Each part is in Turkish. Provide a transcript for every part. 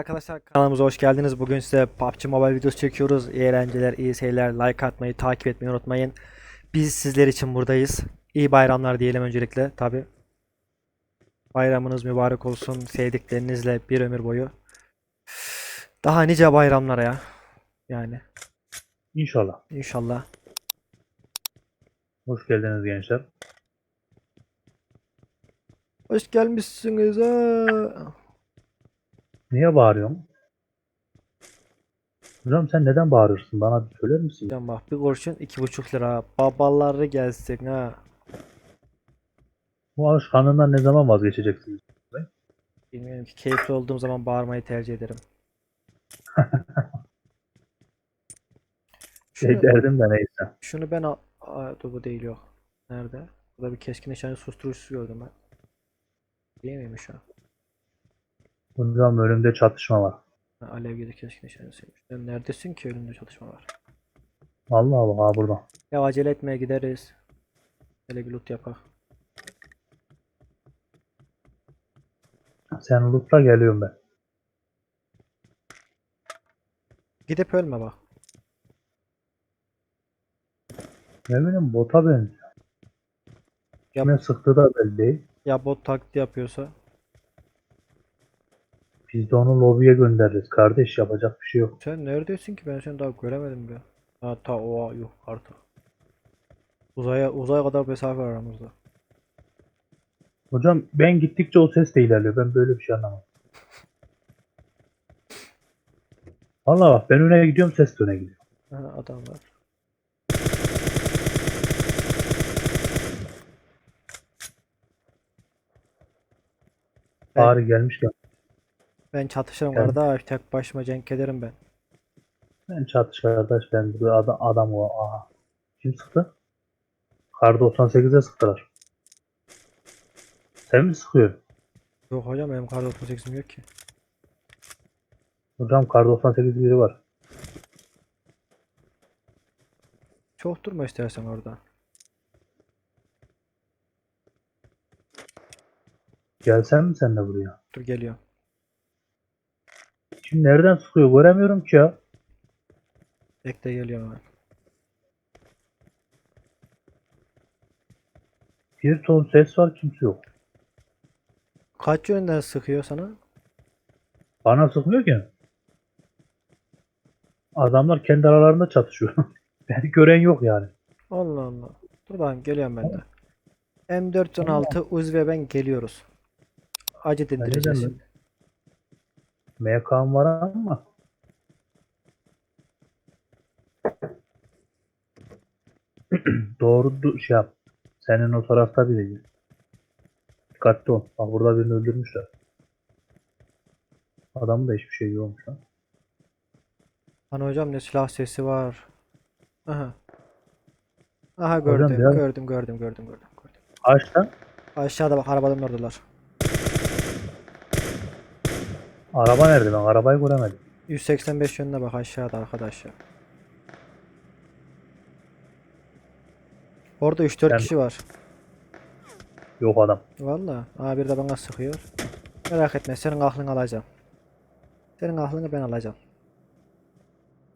Arkadaşlar kanalımıza hoş geldiniz. Bugün size PUBG Mobile videosu çekiyoruz. İyi eğlenceler, iyi seyirler. Like atmayı, takip etmeyi unutmayın. Biz sizler için buradayız. İyi bayramlar diyelim öncelikle tabi. Bayramınız mübarek olsun. Sevdiklerinizle bir ömür boyu. Daha nice bayramlara ya. Yani İnşallah. inşallah. Hoş geldiniz gençler. Hoş gelmişsiniz ha. Niye bağırıyorsun? Hocam sen neden bağırıyorsun? Bana bir söyler misin? Hocam bak bir kurşun iki buçuk lira. Babaları gelsin ha. Bu alışkanlığından ne zaman vazgeçeceksiniz? Bilmiyorum ki keyifli olduğum zaman bağırmayı tercih ederim. Şey Şunu, derdim de neyse. şunu ben al... Aa, dur bu değil yok. Nerede? Burada bir keskin nişancı susturucusu gördüm ben. Değil miymiş o? Hocam önümde çatışma var. Ha, Alev gibi keskin nişancısıymış. Sen neredesin ki önünde çalışma var. Allah Allah ha burada. Ya acele etmeye gideriz. Hele bir loot yapak. Sen lootla geliyorum ben. Gidip ölme bak. Ne bileyim bota benziyor. Kime sıktı da belli değil. ya bot taklidi yapıyorsa. Biz de onu lobiye göndeririz. Kardeş yapacak bir şey yok. Sen neredesin ki ben seni daha göremedim bile. Ha ta oha yok artık. Uzaya uzaya kadar mesafe var aramızda. Hocam ben gittikçe o ses de ilerliyor. Ben böyle bir şey anlamam. Valla bak ben öne gidiyorum ses de öne gidiyor. Ha, adam var. Ben- Bari gelmişken Ben çatışırım Evet. kardeş. Tek başıma cenk ederim ben. Ben çatış kardeş ben bu adam, adam o aha. Kim sıktı? Kar 98'e sıktılar. Sen mi sıkıyorsun? Yok hocam benim kar 98'im yok ki. Hocam kar 98 biri var. Çok durma istersen orada. Gelsen mi sen de buraya? Dur geliyor. Şimdi nereden sıkıyor göremiyorum ki ya. Bekle geliyor hemen. Bir ton ses var kimse yok. Kaç yönden sıkıyor sana? Bana sıkmıyor ki. Adamlar kendi aralarında çatışıyor. Beni gören yok yani. Allah Allah. Dur bakayım geliyorum ben de. M416 Uz ve ben geliyoruz. Acı dindireceğiz şimdi. MK'm var ama. Doğru şey yap. Senin o tarafta biri. Dikkatli ol. Bak burada birini öldürmüşler. Adamın da hiçbir şey yokmuş lan. Hani hocam ne silah sesi var. Aha. Aha Hocam gördüm, biraz- gördüm, gördüm, gördüm, gördüm, gördüm. Ağaçta Aşağıda bak arabadan oradalar. Araba nerede ben arabayı göremedim. 185 yönüne bak aşağıda arkadaşlar. Orada 3-4 Ben- kişi var. Yok adam. Valla. Aa bir de bana sıkıyor. Merak etme senin aklını alacağım. Senin aklını ben alacağım.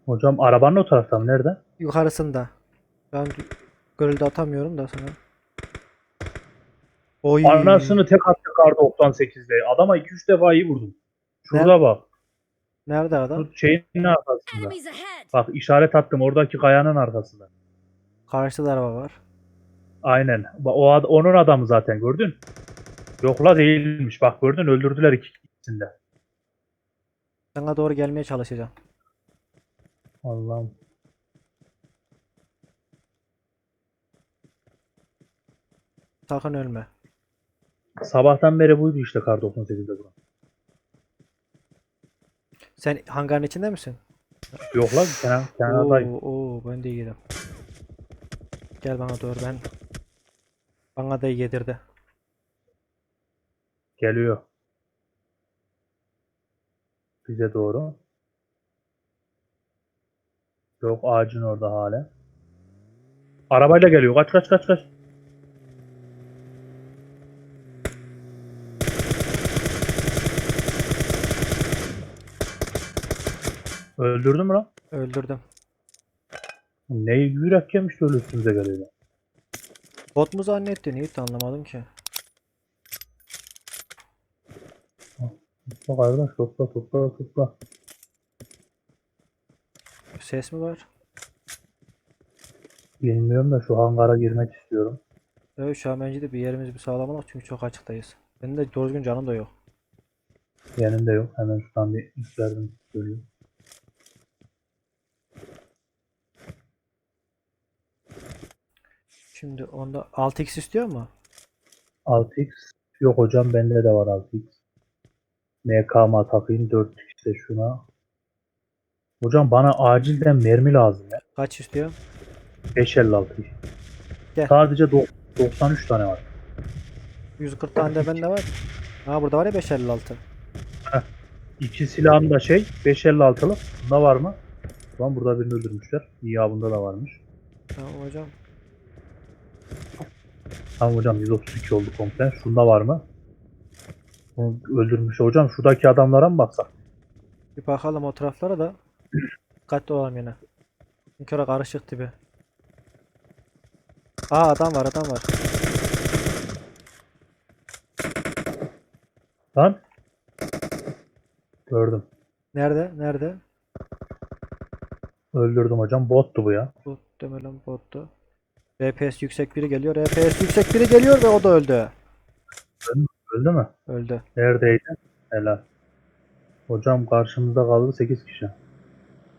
Hocam arabanın o tarafta mı? Nerede? Yukarısında. Ben görüldü atamıyorum da sana. Oy. Anasını tek attı kar 98'de. Adama 2-3 defa iyi vurdum. Şurada bak. Nerede adam? Şu şeyin arkasında. Bak işaret attım oradaki kayanın arkasında. Karşıda araba var. Aynen. O ad- onun adamı zaten gördün. Yok la değilmiş. Bak gördün öldürdüler iki ikisini de. Sana doğru gelmeye çalışacağım. Allah'ım. Sakın ölme. Sabahtan beri buydu işte kar 98'de buran. Sen hangarın içinde misin? Yok lan kenar, kenardayım. Oo, oo, ben de yedim. Gel bana doğru ben. Bana da yedirdi. Geliyor. Bize doğru. Yok ağacın orada hala. Arabayla geliyor. Kaç kaç kaç kaç. Öldürdün mü lan? Öldürdüm. Ne yürek yemiş de öyle üstümüze geliyor. Bot mu zannettin? Hiç anlamadım ki. Bak kardeş topla topla topla. Ses mi var? Bilmiyorum da şu hangara girmek istiyorum. Evet şu an bence de bir yerimiz bir sağlamalıyız çünkü çok açıktayız. Benim de doğru düzgün canım da yok. Yanında yok. Hemen şuradan bir yüklerdim söyleyeyim. Şimdi onda 6x istiyor mu? 6x. Yok hocam bende de var 6x. MK'ma takayım 4x de şuna. Hocam bana acilden mermi lazım ya. Kaç istiyor? 556. Gel. Sadece do- 93 tane var. 140 tane de bende var. Ha burada var ya 556. İki silahım da şey 556'lık. Bunda var mı? Lan burada birini öldürmüşler. İyi ya bunda da varmış. Tamam hocam. Tamam hocam 132 oldu komple. Şunda var mı? Bunu öldürmüş. Hocam şuradaki adamlara mı baksak? Bir bakalım o taraflara da. Dikkatli olalım yine. Çünkü orası karışık gibi. Aa adam var adam var. Lan. Gördüm. Nerede? Nerede? Öldürdüm hocam. Bottu bu ya. Bot demelen bottu. RPS yüksek biri geliyor. RPS yüksek biri geliyor ve o da öldü. Öldü mü? Öldü. Neredeydi? Helal. Hocam karşımızda kaldı 8 kişi.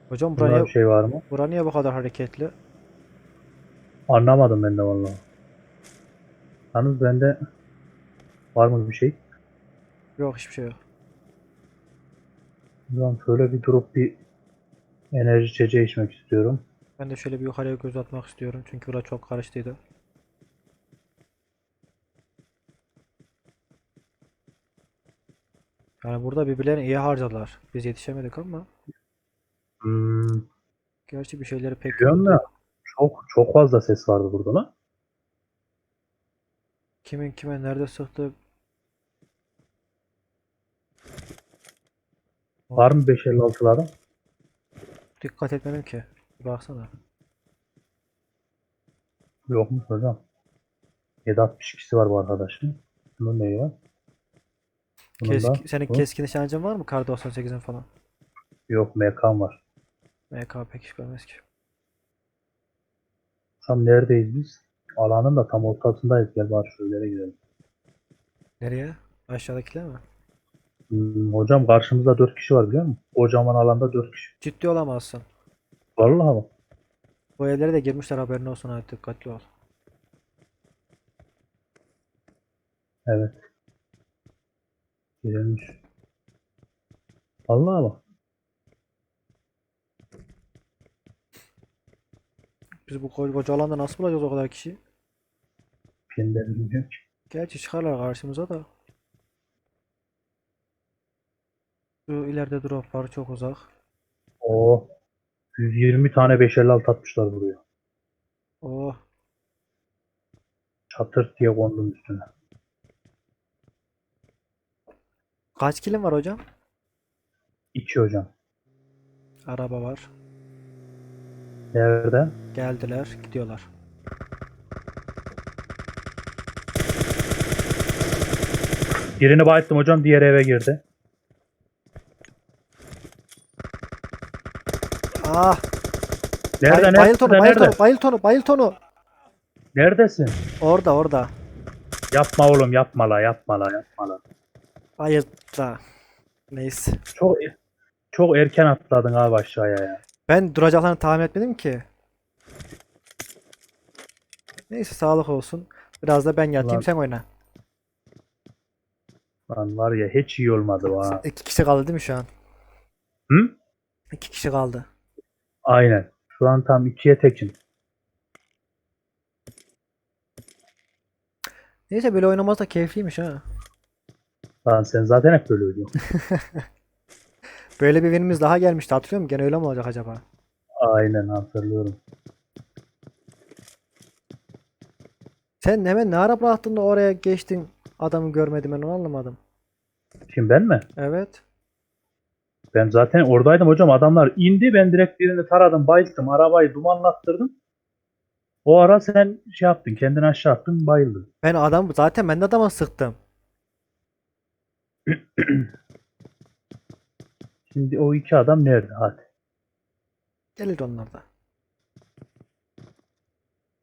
Hocam bura Bunda niye, bir şey var mı? bura niye bu kadar hareketli? Anlamadım ben de vallahi. Yalnız bende var mı bir şey? Yok hiçbir şey yok. Hocam şöyle bir durup bir enerji içeceği içmek istiyorum. Ben de şöyle bir yukarıya göz atmak istiyorum. Çünkü bura çok karıştıydı. Yani burada birbirlerini iyi harcadılar. Biz yetişemedik ama. Hmm, Gerçi bir şeyleri pek da çok çok fazla ses vardı burada lan. kimin kime nerede sıktı Var mı 556'ların? dikkat etmedim ki. Baksana. Yok mu hocam? 762'si var bu arkadaşın. Bunun neyi var? Bunun da senin bu. keskin nişancın var mı? Kar 98'in falan. Yok MK'm var. MK pek iş görmez ki. Tam neredeyiz biz? Alanın da tam ortasındayız. Gel bari şöyle gidelim. Nereye? Aşağıdakiler mi? Hmm, hocam karşımızda 4 kişi var biliyor musun? Kocaman alanda 4 kişi. Ciddi olamazsın. Vallahi bak. Bu evlere de girmişler haberin olsun hadi dikkatli ol. Evet. Girilmiş. Vallahi bak. Biz bu koca, koca alanda nasıl bulacağız o kadar kişi? Ben de bilmiyorum ki. Gerçi çıkarlar karşımıza da. Şu ileride drop var çok uzak. Oo. 120 tane 556 atmışlar buraya. Oh Çatır diye kondum üstüne. kaç kilim var hocam? 2 hocam. Araba var. Nerede? Geldiler gidiyorlar. Birini bayıttım hocam. Diğer eve girdi. Ah! Nerede? Bay- nerede? bayılt onu, nerede? bayılt nerede? onu, bayılt onu, bayılt onu. Neredesin? Orada, orada. Yapma oğlum yapma la yapma la yapma la. Bayılt da. Neyse. Çok çok erken atladın abi aşağıya ya. Ben duracaklarını tahmin etmedim ki. Neyse sağlık olsun. Biraz da ben yatayım Ulan. sen oyna. Lan var ya hiç iyi olmadı ha. İki kişi kaldı değil mi şu an? Hı? İki kişi kaldı. Aynen. Şu an tam ikiye tekim. Neyse böyle oynaması da keyifliymiş ha. Lan sen zaten hep böyle oynuyorsun. Böyle bir winimiz daha gelmişti hatırlıyor musun? Gene öyle mi olacak acaba? Aynen hatırlıyorum. Sen hemen ne ara bıraktın da oraya geçtin adamı görmedim ben onu anlamadım. Kim ben mi? Evet. Ben zaten oradaydım hocam. Adamlar indi. Ben direkt birini taradım. Bayıldım. Arabayı dumanlattırdım. O ara sen şey yaptın. Kendini aşağı attın. Bayıldın. Ben adam zaten ben de adama sıktım. Şimdi o iki adam nerede? Hadi. Gelir onlar da.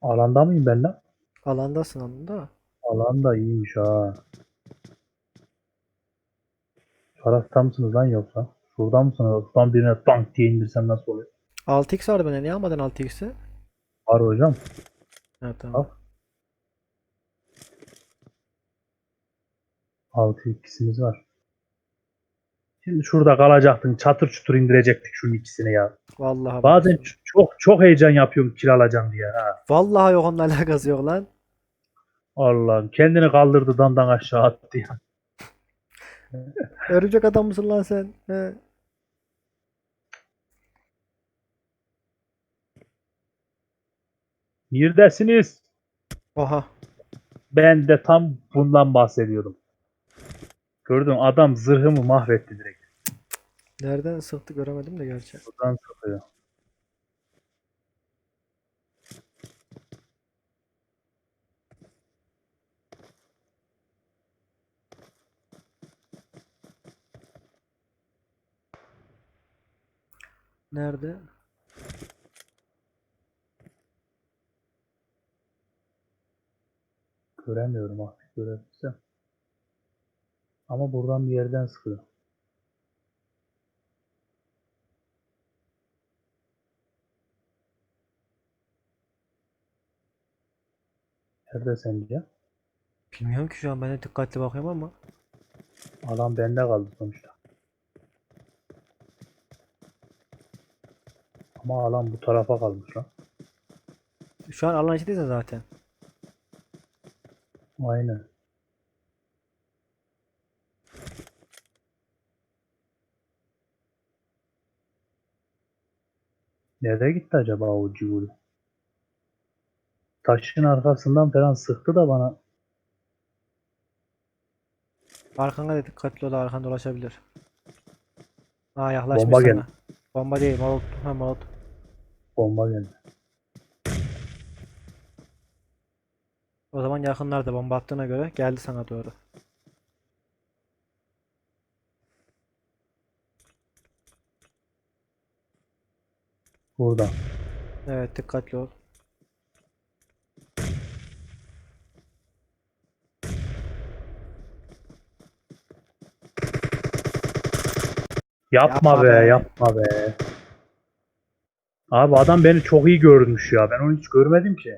Alanda mıyım ben lan? Alandasın anında. Alan da iyiymiş ha. Tarafta mısınız lan yoksa? Şurada mısınız? Şuradan birine tank diye indirsem nasıl oluyor? 6x vardı bende. Niye almadın 6x'i? Var hocam. Evet tamam. Al. Altı ikisimiz var. Şimdi şurada kalacaktın. Çatır çutur indirecektik şunun ikisini ya. Vallahi bak. Bazen ç- çok çok heyecan yapıyorum kil alacağım diye. Ha. Vallahi yok onunla alakası yok lan. Allah'ım kendini kaldırdı dandan aşağı attı ya. Örümcek adam mısın lan sen? He. Neredesiniz? Oha. Ben de tam bundan bahsediyordum. Gördün adam zırhımı mahvetti direkt. Nereden sıktı göremedim de gerçi. Buradan sıkıyor. Nerede? Göremiyorum artık görebilsem. Ama buradan bir yerden sıkıyor. Nerede sence? Bilmiyorum ki şu an ben de dikkatli bakıyorum ama. Alan bende kaldı sonuçta. Ama alan bu tarafa kalmış lan. Şu an alan içindeyiz zaten. Aynen. Nereye gitti acaba o ciguli? Taşın arkasından falan sıktı da bana. Arkana da dikkatli ol arkan dolaşabilir. Aa yaklaşmış Bomba sana. geldi. Bomba değil molot. Ha molot. Bomba geldi. O zaman yakınlarda bomba attığına göre geldi sana doğru. Burada. Evet dikkatli ol. Yapma, Yapma be, be. yapma be. Abi adam beni çok iyi görmüş ya. Ben onu hiç görmedim ki.